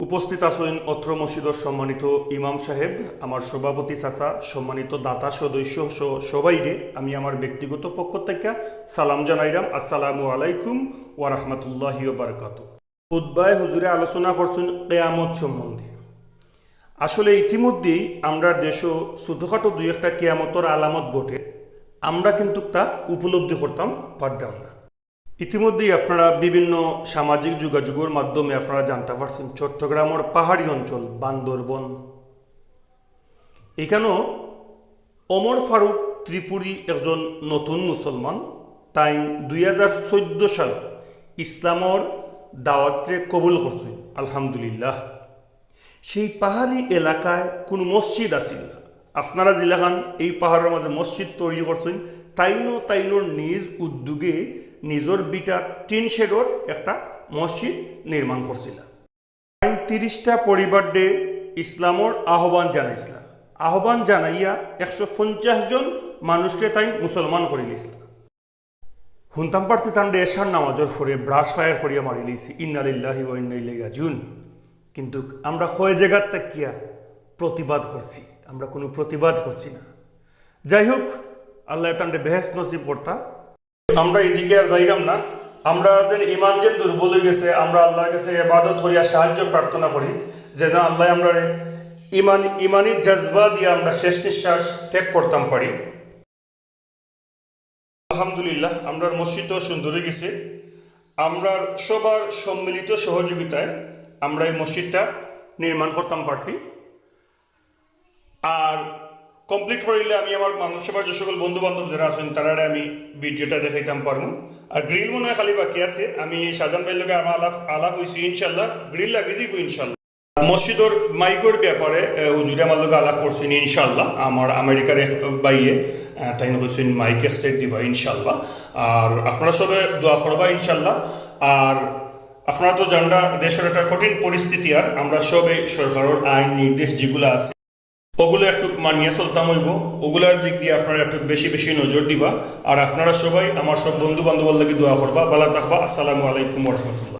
উপস্থিত আছেন অত্র মসজিদর সম্মানিত ইমাম সাহেব, আমার সভাপতি চাচা, সম্মানিত দাতা সদস্য সবাইরে আমি আমার ব্যক্তিগত পক্ষ থেকে সালাম জানাইলাম। আসসালামু আলাইকুম ওয়া রাহমাতুল্লাহি ওয়া বারাকাতু উদ্বায় হুজুরে আলোচনা করছেন কেয়ামত সম্বন্ধে। আসলে ইতিমধ্যেই আমরা দেশও ছোটোখাটো দুই একটা কেয়ামতর আলামত ঘটে, আমরা কিন্তু তা উপলব্ধি করতাম, পারতাম না। ইতিমধ্যেই আপনারা বিভিন্ন সামাজিক যোগাযোগের মাধ্যমে আপনারা জানতে পারছেন চট্টগ্রামের পাহাড়ি অঞ্চল, বান্দরবন। এখানেও অমর ফারুক ত্রিপুরী একজন নতুন মুসলমান। তাই দুই হাজার চোদ্দ সাল ইসলামর দাওয়াতকে কবুল করছেন আলহামদুলিল্লাহ। সেই পাহাড়ি এলাকায় কোনো মসজিদ আছিল আপনারা যেলাখান এই পাহাড়ের মাঝে মসজিদ তৈরি করছেন তাইনো তাইনোর নিজ উদ্যোগে নিজের বিটা টিন শেডর একটা মসজিদ নির্মাণ করছিল। তিরিশটা পরিবার ডে ইসলামর আহ্বান জানাইছিলাম আহ্বান জানাইয়া একশো পঞ্চাশ জন মানুষকে তাই মুসলমান করে লিছিলাম শুনতাম পারছি তান এশার নামাজের ফরে ব্রাশ ফায়ার করিয়া মারি লিছি ইন্নালিল্লাহি ওয়া ইন্না ইলাইহি রাজিউন। কিন্তু আমরা কয় জায়গার তাকিয়া প্রতিবাদ করছি? আমরা কোনো প্রতিবাদ করছি না। যাই হোক, আল্লাহ তান্ডে বেহেস নসিব করতা আমরা এদিকে আর যাইলাম না। আমরা যেন ইমান যেন দুর্বল হয়ে গেছে, আমরা আল্লাহর কাছে এবাদত করিয়া সাহায্য প্রার্থনা করি, যেন আল্লাহ আমরা ইমান ইমানি জজবা দিয়ে আমরা শেষ নিঃশ্বাস ত্যাগ করতাম পারি। আলহামদুলিল্লাহ, আমরার মসজিদও সুন্দর হয়ে গেছে। আমরা সবার সম্মিলিত সহযোগিতায় আমরা এই মসজিদটা নির্মাণ করতাম পারছি। আর কমপ্লিট করিলে আমি আমার মানব সেবার যে সকল বন্ধু বান্ধব যারা আছেন তারা আমি ভিডিওটা দেখাইতাম পারব আর গ্রিল মনে হয় খালি বাকি আছে। আমি সাজান ভাইয়ের লগে আমার আলাপ আলাপ হয়েছি ইনশাল্লাহ। গ্রিল লাগে যাইব, ইনশাল্লাহ। মসজিদর মাইকর ব্যাপারে হুজুরে আমার লগে আলাপ করছেন, ইনশাল্লাহ। আমার আমেরিকার এক বাইয়ে তাই কইছেন মাইক এক সেট দিবা ইনশাল্লাহ। আর আপনারা সবে দোয়া করবা, ইনশাল্লাহ। আর আপনারা তো জানরা দেশের একটা কঠিন পরিস্থিতি, আর আমরা সবে সরকারের আইন, নির্দেশ যেগুলো আছে ওগুলো একটু মানিয়ে চলতাম হইব। ওগুলার দিক দিয়ে আপনারা একটু বেশি বেশি নজর দিবা। আর আপনারা সবাই আমার সব বন্ধু বান্ধবের লাগে দোয়া করবা বালা থাকবা। আসসালামু আলাইকুম রহমতুল্লাহ।